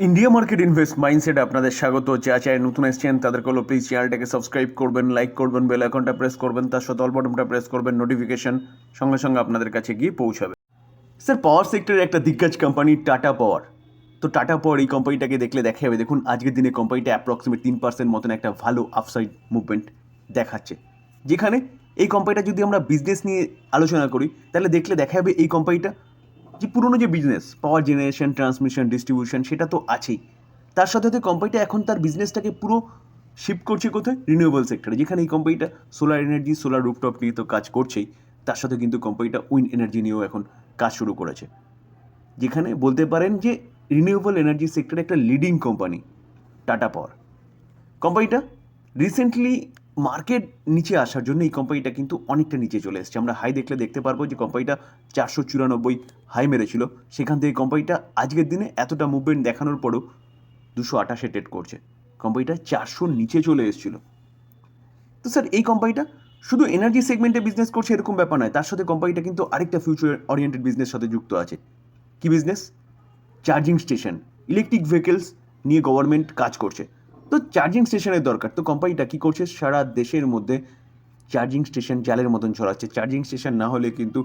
India market invest mindset আপনাদের স্বাগত। যা চায় নতুন এসছেন তাদের হলো প্লিজ চ্যানেলটাকে সাবস্ক্রাইব করবেন লাইক করবেন বেল আইকনটা প্রেস করবেন, তার সাথে অল বটনটা প্রেস করবেন নোটিফিকেশন সঙ্গে সঙ্গে আপনাদের কাছে গিয়ে পৌঁছাবে। স্যার পাওয়ার সেক্টরের একটা দিগ্গজ কোম্পানি টাটা পাওয়ার তো টাটা পাওয়ার এই কোম্পানিটাকে দেখলে দেখা যাবে, দেখুন আজকের দিনে কোম্পানিটা অ্যাপ্রক্সিমেট তিন পার্সেন্ট মতন একটা ভালো আপসাইড মুভমেন্ট দেখাচ্ছে। যেখানে এই কোম্পানিটা যদি আমরা বিজনেস নিয়ে আলোচনা করি, তাহলে দেখলে দেখা যাবে এই কোম্পানিটা যে পুরনো যে business power generation transmission distribution সেটা তো আছেই। তার সাথে সাথে কোম্পানিটা এখন তার বিজনেসটাকে পুরো শিফট করছে কোথায়? রিনিউয়েবল সেক্টরে যেখানে এই কোম্পানিটা সোলার এনার্জি সোলার রুপটপ নিয়ে তো কাজ করছেই। তার সাথে কিন্তু কোম্পানিটা উইন্ড এনার্জি নিয়েও এখন কাজ শুরু করেছে। যেখানে বলতে পারেন যে রিনিউয়েবল এনার্জি সেক্টরে একটা লিডিং কোম্পানি টাটা পাওয়ার কোম্পানিটা রিসেন্টলি মার্কেট নিচে আসার জন্য এই কোম্পানিটা কিন্তু অনেকটা নিচে চলে এসেছে। আমরা হাই দেখলে দেখতে পারব যে কোম্পানিটা চারশো চুরানব্বই হাই মেরেছিল। সেখান থেকে কোম্পানিটা আজকের দিনে এতটা মুভমেন্ট দেখানোর পরেও দুশো আঠাশে ট্রেড করছে। কোম্পানিটা চারশোর নিচে চলে এসেছিল। তো স্যার এই কোম্পানিটা শুধু এনার্জি সেগমেন্টে বিজনেস করছে এরকম ব্যাপার নয়, তার সাথে কোম্পানিটা কিন্তু আরেকটা ফিউচার ওরিয়েন্টেড বিজনেস সাথে যুক্ত আছে। কি business charging station electric vehicles নিয়ে গভর্নমেন্ট কাজ করছে। তো চার্জিং স্টেশনের দরকার। তো কোম্পানিটা কী করছে? সারা দেশের মধ্যে চার্জিং স্টেশন জালের মতন ছড়াচ্ছে। চার্জিং স্টেশন না হলে কিন্তু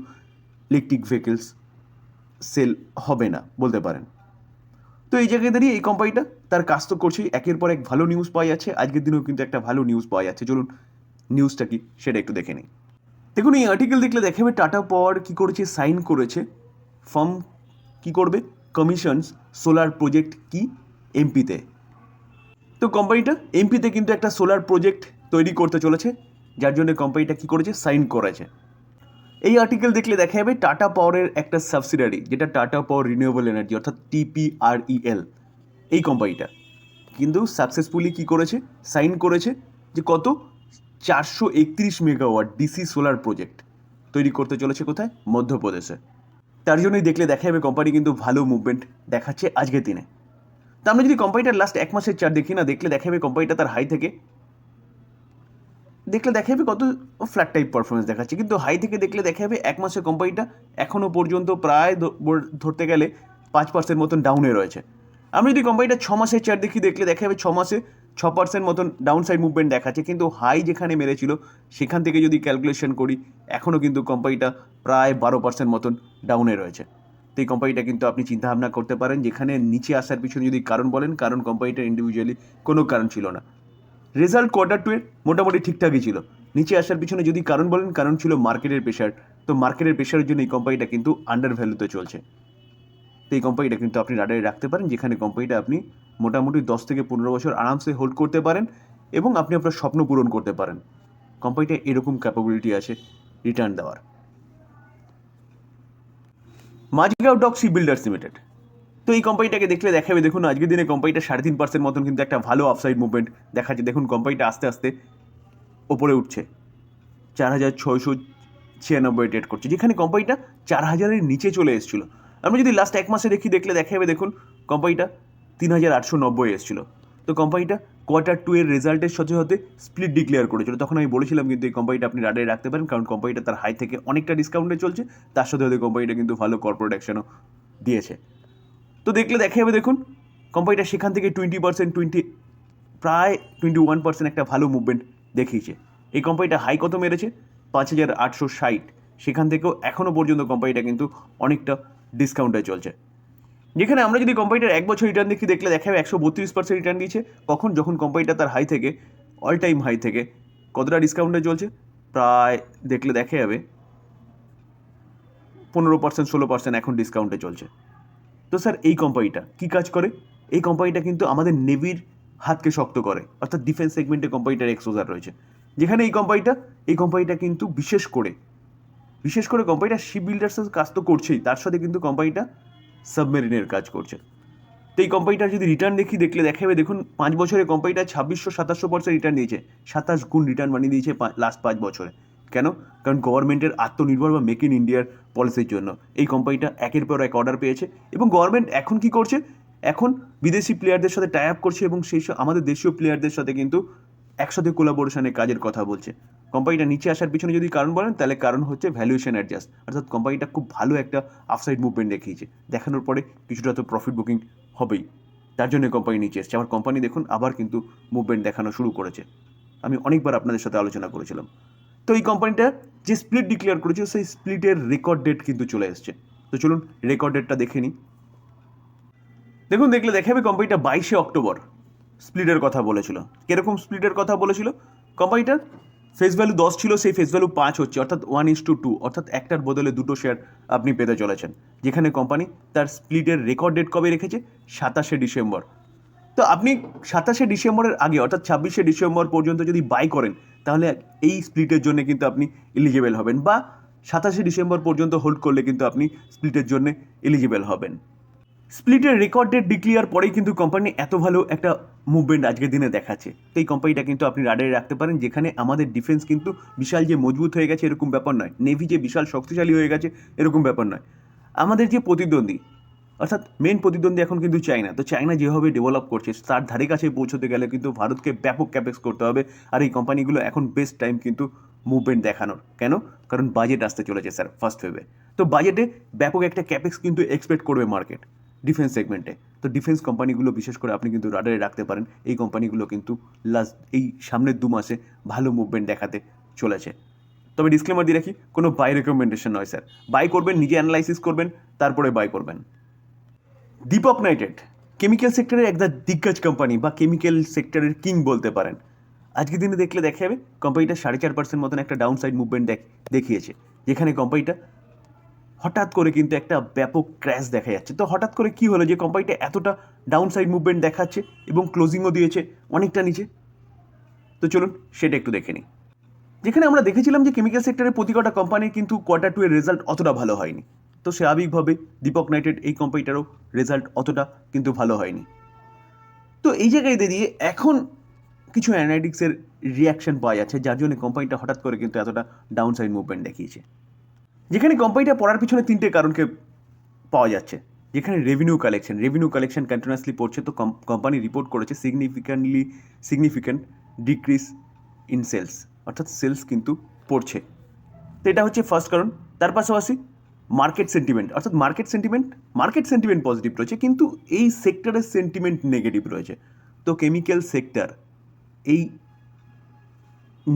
ইলেকট্রিক ভেহিকেলস সেল হবে না, বলতে পারেন। তো এই জায়গায় দাঁড়িয়ে এই কোম্পানিটা তার কাজ তো করছেই। একের পর এক ভালো নিউজ পাওয়া যাচ্ছে। আজকের দিনেও কিন্তু একটা ভালো নিউজ পাওয়া যাচ্ছে। চলুন নিউজটা কি সেটা একটু দেখে নিই। দেখুন, এই আর্টিকেল দেখলে দেখে দেখাবে টাটা পাওয়ার কী করেছে? সাইন করেছে। ফার্ম কি করবে? কমিশনস সোলার প্রজেক্ট কি? এমপিতে তো কোম্পানিটা এমপিতে কিন্তু একটা সোলার প্রজেক্ট তৈরি করতে চলেছে, যার জন্য কোম্পানিটা কী করেছে? সাইন করেছে। এই আর্টিকেল দেখলে দেখা যাবে টাটা পাওয়ারের একটা সাবসিডারি যেটা টাটা পাওয়ার রিনিউয়েবল এনার্জি অর্থাৎ টিপিআরইএল এই কোম্পানিটা কিন্তু সাকসেসফুলি কি করেছে? সাইন করেছে যে কত? চারশো একত্রিশ মেগাওয়াট ডিসি সোলার প্রজেক্ট তৈরি করতে চলেছে কোথায়? মধ্যপ্রদেশে। তার জন্যই দেখলে দেখা যাবে কোম্পানি কিন্তু ভালো মুভমেন্ট দেখাচ্ছে আজকের দিনে। তা আমরা যদি কোম্পানিটার লাস্ট এক মাসের চার দেখি না, দেখলে দেখা যাবে কোম্পানিটা তার হাই থেকে। দেখলে দেখা যাবে কত ফ্ল্যাট টাইপ পারফরমেন্স দেখাচ্ছে। কিন্তু হাই থেকে দেখলে দেখা যাবে এক মাসে কোম্পানিটা এখনও পর্যন্ত প্রায় ধরতে গেলে পাঁচ পার্সেন্ট মতন ডাউনে রয়েছে। আমি যদি কোম্পানিটা ছ মাসের চার দেখি, দেখলে দেখা যাবে ছ মাসে ছ পার্সেন্ট মতন ডাউন সাইড মুভমেন্ট দেখাচ্ছে। কিন্তু হাই যেখানে মেরেছিল, সেখান থেকে যদি ক্যালকুলেশন করি এখনও কিন্তু কোম্পানিটা প্রায় বারো পার্সেন্ট মতন ডাউনে রয়েছে। তো এই কোম্পানিটা কিন্তু আপনি চিন্তাভাবনা করতে পারেন, যেখানে নিচে আসার পিছনে যদি কারণ বলেন, কারণ কোম্পানিটা ইন্ডিভিজুয়ালি কোনো কারণ ছিল না। রেজাল্ট কোয়ার্টার টু এর মোটামুটি ঠিকঠাকই ছিল। নিচে আসার পিছনে যদি কারণ বলেন, কারণ ছিল মার্কেটের প্রেশার তো মার্কেটের প্রেশারের জন্য এই কোম্পানিটা কিন্তু আন্ডার ভ্যালুতে চলছে। তো এই কোম্পানিটা কিন্তু আপনি রাডারে রাখতে পারেন, যেখানে কোম্পানিটা আপনি মোটামুটি দশ থেকে পনেরো বছর আরামসে হোল্ড করতে পারেন এবং আপনি আপনার স্বপ্ন পূরণ করতে পারেন। কোম্পানিটা এরকম ক্যাপাবিলিটি আছে রিটার্ন দেওয়ার। মাঝগাঁও সি বিল্ডার্স লিমিটেড তো এই কোম্পানিটাকে দেখলে দেখাবে, দেখুন, আজকের দিনে কোম্পানিটা সাড়ে তিন পার্সেন্ট মতন কিন্তু একটা ভালো আপসাইড মুভমেন্ট দেখাচ্ছে। দেখুন কোম্পানিটা আস্তে আস্তে ওপরে উঠছে। চার হাজার ছয়শো ছিয়ানব্বই ট্রেড করছে। যেখানে কোম্পানিটা চার হাজারের নিচে চলে এসেছিল। আমরা যদি লাস্ট এক মাসে দেখি, দেখলে দেখা যাবে দেখুন কোম্পানিটা তিন হাজার আটশো নব্বই এসেছিল। তো কোম্পানিটা কোয়ার্টার টু এর রেজাল্টের সাথে সাথে স্প্লিট ডিক্লেয়ার করেছিল। তখন আমি বলেছিলাম কিন্তু এই কোম্পানিটা আপনি রাডারে রাখতে পারেন, কারণ কোম্পানিটা তার হাই থেকে অনেকটা ডিসকাউন্টে চলছে। তার সাথে সাথে কোম্পানিটা কিন্তু ভালো কর্পোরেট অ্যাকশনও দিয়েছে। তো দেখলে দেখা যাবে দেখুন কোম্পানিটা সেখান থেকে টোয়েন্টি পার্সেন্ট টোয়েন্টি প্রায় টোয়েন্টি ওয়ান পার্সেন্ট একটা ভালো মুভমেন্ট দেখিয়েছে। এই কোম্পানিটা হাই কত মেরেছে? পাঁচ হাজার আটশো ষাট। সেখান থেকেও এখনও পর্যন্ত কোম্পানিটা কিন্তু অনেকটা ডিসকাউন্টে চলছে। যেখানে আমরা যদি কোম্পানিটার এক বছর রিটার্ন দেখি, দেখলে দেখা যাবে একশো বত্রিশ পার্সেন্ট রিটার্ন দিয়েছে। কখন? যখন কোম্পানিটা তার হাই থেকে অল টাইম হাই থেকে। কতটা ডিসকাউন্টে চলছে? প্রায় দেখলে দেখা যাবে। পনেরো পার্সেন্ট ষোলো পার্সেন্ট এখন ডিসকাউন্টে চলছে। তো স্যার, এই কোম্পানিটা কী কাজ করে? এই কোম্পানিটা কিন্তু আমাদের নেভির হাতকে শক্ত করে। অর্থাৎ ডিফেন্স সেগমেন্টে কোম্পানিটার এক্সপোজার রয়েছে। যেখানে এই কোম্পানিটা এই কোম্পানিটা কিন্তু বিশেষ করে বিশেষ করে কোম্পানিটা শিপ বিল্ডার্সের কাজ তো করছেই। তার সাথে কিন্তু কোম্পানিটা সাবমেরিনের কাজ করছে তো এই কোম্পানিটার যদি রিটার্ন দেখি, দেখলে দেখা যাবে দেখুন, পাঁচ বছরে কোম্পানিটা ছাব্বিশশো, সাতাশশো পার্সেন্ট রিটার্ন দিয়েছে সাতাশ গুণ রিটার্ন বানিয়ে দিয়েছে লাস্ট পাঁচ বছরে। কেন? কারণ গভর্নমেন্টের আত্মনির্ভর বা মেক ইন ইন্ডিয়ার পলিসির জন্য। এই কোম্পানিটা একের পর এক অর্ডার পেয়েছে এবং গভর্নমেন্ট এখন কি করছে? এখন বিদেশি প্লেয়ারদের সাথে টাই আপ করছে এবং সেই আমাদের দেশীয় প্লেয়ারদের সাথে কিন্তু একসাথে কোলাবোরেশনে কাজের কথা বলছে। কোম্পানিটা নিচে আসার পিছনে যদি কারণ বলেন, তাহলে কারণ হচ্ছে ভ্যালুয়েশন অ্যাডজাস্ট অর্থাৎ কোম্পানিটা খুব ভালো একটা আফসাইড মুভমেন্ট দেখিয়েছে। দেখানোর পরে কিছুটা তো প্রফিট বুকিং হবেই। তার জন্য কোম্পানি নিচে এসছে। আমার কোম্পানি দেখুন, আবার কিন্তু মুভমেন্ট দেখানো শুরু করেছে। আমি অনেকবার আপনাদের সাথে আলোচনা করেছিলাম। তো এই কোম্পানিটা যে স্প্লিট ডিক্লেয়ার করেছে, সেই স্প্লিটের রেকর্ড ডেট কিন্তু চলে এসছে। তো চলুন রেকর্ড ডেটটা দেখে নিই। দেখুন, দেখলে দেখাবে কোম্পানিটা বাইশে অক্টোবর স্প্লিটের কথা বলেছিল। কীরকম স্প্লিটের কথা বলেছিল? কোম্পানিটার ফেস ভ্যালু দশ ছিল, সেই ফেস ভ্যালু পাঁচ হচ্ছে, অর্থাৎ ওয়ান ইস টু টু অর্থাৎ একটার বদলে দুটো শেয়ার আপনি পেতে চলেছেন। যেখানে কোম্পানি তার স্প্লিটের রেকর্ড ডেট কবে রেখেছে? সাতাশে ডিসেম্বর। তো আপনি সাতাশে ডিসেম্বরের আগে, অর্থাৎ ছাব্বিশে ডিসেম্বর পর্যন্ত যদি বাই করেন, তাহলে এই স্প্লিটের জন্য কিন্তু আপনি এলিজিবল হবেন, বা সাতাশে ডিসেম্বর পর্যন্ত হোল্ড করলে কিন্তু আপনি স্প্লিটের জন্য এলিজিবল হবেন। স্প্লিটের রেকর্ড ডেট ডিক্লিয়ার পরেই কিন্তু কোম্পানি এত ভালো একটা মুভমেন্ট আজকের দিনে দেখাচ্ছে। তো এই কোম্পানিটা কিন্তু আপনি রাডারে রাখতে পারেন, যেখানে আমাদের ডিফেন্স কিন্তু বিশাল যে মজবুত হয়ে গেছে এরকম ব্যাপার নয়। নেভি যে বিশাল শক্তিশালী হয়ে গেছে এরকম ব্যাপার নয়। আমাদের যে প্রতিদ্বন্দ্বী, অর্থাৎ মেন প্রতিদ্বন্দ্বী এখন কিন্তু চায়না তো চায়না যেভাবে ডেভেলপ করছে, তার ধারে কাছে পৌঁছতে গেলে কিন্তু ভারতকে ব্যাপক ক্যাপেক্স করতে হবে। আর এই কোম্পানিগুলো এখন বেস্ট টাইম কিন্তু মুভমেন্ট দেখানোর। কেন? কারণ বাজেট আসতে চলেছে স্যার ফার্স্ট ভেবে তো বাজেটে ব্যাপক একটা ক্যাপেক্স কিন্তু এক্সপেক্ট করবে মার্কেট ডিফেন্স সেগমেন্টে তো ডিফেন্স কোম্পানিগুলো বিশেষ করে আপনি কিন্তু রাডারে রাখতে পারেন, এই কোম্পানিগুলো কিন্তু লাস্ট এই সামনের দু মাসে ভালো মুভমেন্ট দেখাতে চলেছে। তবে ডিসক্লেমার দিয়ে রাখি, কোনো বাই রেকমেন্ডেশন নয় স্যার বাই করবেন, নিজে অ্যানালাইসিস করবেন, তারপরে বাই করবেন। দীপক নাইটেড কেমিক্যাল সেক্টরের একটা দিগ্গজ কোম্পানি বা কেমিক্যাল সেক্টরের কিং বলতে পারেন। আজকের দিনে দেখলে দেখা যাবে কোম্পানিটা সাড়ে চার পার্সেন্ট মতন একটা ডাউন সাইড মুভমেন্ট দেখিয়েছে। যেখানে কোম্পানিটা হঠাৎ করে কিন্তু একটা ব্যাপক ক্র্যাশ দেখা যাচ্ছে। তো হঠাৎ করে কি হলো যে কোম্পানিটা এতটা ডাউন সাইড মুভমেন্ট দেখাচ্ছে এবং ক্লোজিংও দিয়েছে অনেকটা নিচে? তো চলুন সেটা একটু দেখে নিই। যেখানে আমরা দেখেছিলাম যে কেমিক্যাল সেক্টরের প্রতি কটা কোম্পানির কিন্তু কোয়ার্টার টু এর রেজাল্ট অতটা ভালো হয়নি। তো স্বাভাবিকভাবে দীপক নাইটেড এই কোম্পানিটারও রেজাল্ট অতটা কিন্তু ভালো হয়নি। তো এই জায়গায় দাঁড়িয়ে এখন কিছু অ্যানালিটিক্সের রিয়াকশন পাওয়া যাচ্ছে, যার জন্য কোম্পানিটা হঠাৎ করে কিন্তু এতটা ডাউন সাইড মুভমেন্ট দেখিয়েছে। যেখানে কোম্পানিটা পড়ার পিছনে তিনটে কারণকে পাওয়া যাচ্ছে। যেখানে revenue collection revenue collection continuously পড়ছে, তো কোম্পানি রিপোর্ট করেছে significantly significant decrease in sales অর্থাৎ সেলস কিন্তু পড়ছে। তো এটা হচ্ছে ফার্স্ট কারণ। তার পাশাপাশি মার্কেট সেন্টিমেন্ট অর্থাৎ market sentiment market sentiment positive রয়েছে, কিন্তু এই সেক্টরের সেন্টিমেন্ট নেগেটিভ রয়েছে। তো কেমিক্যাল সেক্টর এই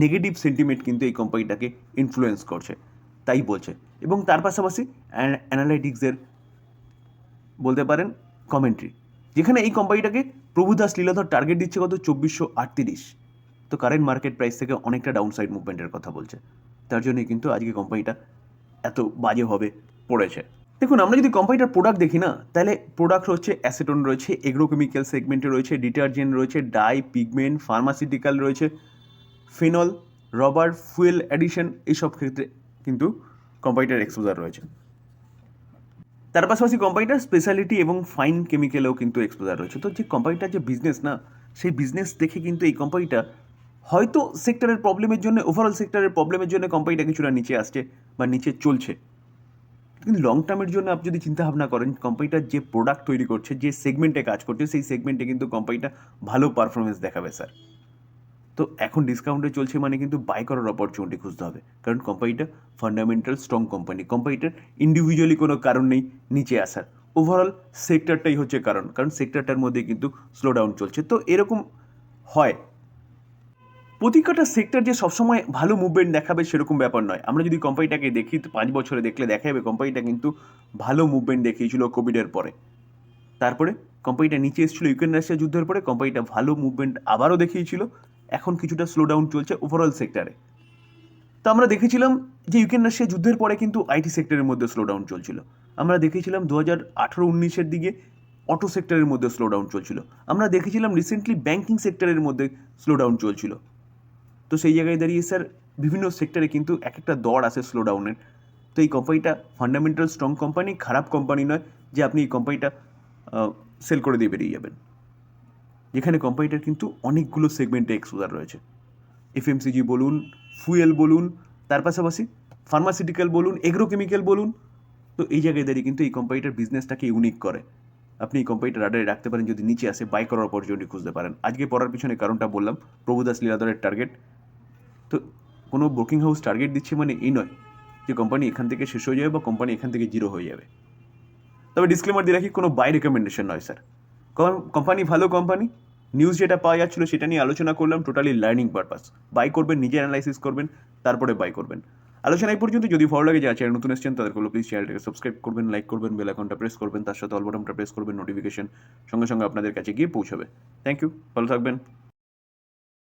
নেগেটিভ সেন্টিমেন্ট কিন্তু এই কোম্পানিটাকে ইনফ্লুয়েন্স করছে। তাই বলছে। এবং তার পাশাপাশি অ্যানালাইটিক্সের বলতে পারেন কমেন্ট্রি যেখানে এই কোম্পানিটাকে প্রভুদাস লীলাধর টার্গেট দিচ্ছে কত? চব্বিশশো আটত্রিশ। তো কারেন্ট মার্কেট প্রাইস থেকে অনেকটা ডাউন সাইড মুভমেন্টের কথা বলছে। তার জন্যই কিন্তু আজকে কোম্পানিটা এত বাজেভাবে পড়েছে। দেখুন, আমরা যদি কোম্পানিটার প্রোডাক্ট দেখি না, তাহলে প্রোডাক্ট হচ্ছে অ্যাসেটন রয়েছে এগ্রোকেমিক্যাল সেগমেন্টে রয়েছে ডিটারজেন্ট রয়েছে ডাই পিগমেন্ট ফার্মাসিউটিক্যাল রয়েছে ফিনল রবার ফুয়েল অ্যাডিশন এইসব ক্ষেত্রে কিন্তু কোম্পানিটার এক্সপোজার রয়েছে। তার পাশাপাশি কোম্পানিটার স্পেশালিটি এবং ফাইন কেমিক্যালেও কিন্তু এক্সপোজার রয়েছে। তো যে কোম্পানিটার যে বিজনেস না, সেই বিজনেস দেখে কিন্তু এই কোম্পানিটা হয়তো সেক্টরের প্রবলেমের জন্য ওভারঅল সেক্টরের প্রবলেমের জন্য কোম্পানিটা কিছুটা নিচে আসছে বা নিচে চলছে। কিন্তু লং টার্মের জন্য আপনি যদি চিন্তা ভাবনা করেন কোম্পানিটার যে প্রোডাক্ট তৈরি করছে, যে সেগমেন্টে কাজ করছে, সেই সেগমেন্টে কিন্তু কোম্পানিটা ভালো পারফরমেন্স দেখাবে স্যার তো এখন ডিসকাউন্টে চলছে মানে কিন্তু বাই করার অপরচুনিটি খুঁজতে হবে। কারণ কোম্পানিটা ফান্ডামেন্টাল স্ট্রং কোম্পানি কোম্পানিটার ইন্ডিভিজুয়ালি কোনো কারণ নেই নিচে আসার। ওভারঅল সেক্টরটাই হচ্ছে কারণ। কারণ সেক্টরটার মধ্যে কিন্তু স্লো ডাউন চলছে। তো এরকম হয়। প্রতিকটা সেক্টর যে সবসময় ভালো মুভমেন্ট দেখাবে সেরকম ব্যাপার নয়। আমরা যদি কোম্পানিটাকে দেখি, পাঁচ বছরে দেখলে দেখা যাবে কোম্পানিটা কিন্তু ভালো মুভমেন্ট দেখিয়েছিল কোভিডের পরে। তারপরে কোম্পানিটা নিচে এসেছিল ইউক্রেন রাশিয়া যুদ্ধের পরে কোম্পানিটা ভালো মুভমেন্ট আবারও দেখিয়েছিল। এখন কিছুটা স্লো ডাউন চলছে ওভারঅল সেক্টরে তো আমরা দেখেছিলাম যে ইউক্রেন রাশিয়া যুদ্ধের পরে কিন্তু আইটি সেক্টরের মধ্যে স্লো ডাউন চলছিল। আমরা দেখেছিলাম দু হাজার আঠেরো উনিশের দিকে অটো সেক্টরের মধ্যে স্লো ডাউন চলছিল। আমরা দেখেছিলাম রিসেন্টলি ব্যাঙ্কিং সেক্টরের মধ্যে স্লো ডাউন চলছিল। তো সেই জায়গায় দাঁড়িয়ে স্যার বিভিন্ন সেক্টরে কিন্তু এক একটা দর আসে স্লো ডাউনের তো এই কোম্পানিটা ফান্ডামেন্টাল স্ট্রং কোম্পানি খারাপ কোম্পানি নয় যে আপনি এই কোম্পানিটা সেল করে দিয়ে বেরিয়ে যাবেন। যেখানে কোম্পানিটার কিন্তু অনেকগুলো সেগমেন্টে এক্সপোজার রয়েছে। এফএমসিজি বলুন ফুয়েল বলুন, তার পাশাপাশি ফার্মাসিউটিক্যাল বলুন এগ্রোকেমিক্যাল বলুন, তো এই জায়গায় দাঁড়িয়ে কিন্তু এই কোম্পানিটার বিজনেসটাকে ইউনিক করে। আপনি এই কোম্পানিটা রাডারে রাখতে পারেন, যদি নিচে আসে বাই করার অপরচুনিটি খুঁজতে পারেন। আজকে পড়ার পিছনে কারণটা বললাম প্রভুদাস লীলাধরের টার্গেট তো কোনো বুকিং হাউস টার্গেট দিচ্ছে মানে এই নয় যে কোম্পানি এখান থেকে শেষ হয়ে যাবে বা কোম্পানি এখান থেকে জিরো হয়ে যাবে। তবে ডিসক্লেমার দিয়ে রাখি, কোনো বাই রেকমেন্ডেশন নয় স্যার কোম্পানি ভালো কোম্পানি নিউজ যেটা পাওয়া যাচ্ছিল সেটা নিয়ে আলোচনা করলাম টোটালি লার্নিং পারপাস বাই করবেন, নিজে অ্যানালাইসিস করবেন, তারপরে বাই করবেন। আলোচনায় পর্যন্ত, যদি ভালো লাগে যা চ্যানেল নতুন এসেছেন তাদের প্লিজ চ্যানেলটাকে সাবস্ক্রাইব করবেন লাইক করবেন বেল আইকনটা প্রেস করবেন, তার সাথে অল বাটনটা প্রেস করবেন নোটিফিকেশন সঙ্গে সঙ্গে আপনাদের কাছে গিয়ে পৌঁছাবে। থ্যাংক ইউ ভালো থাকবেন।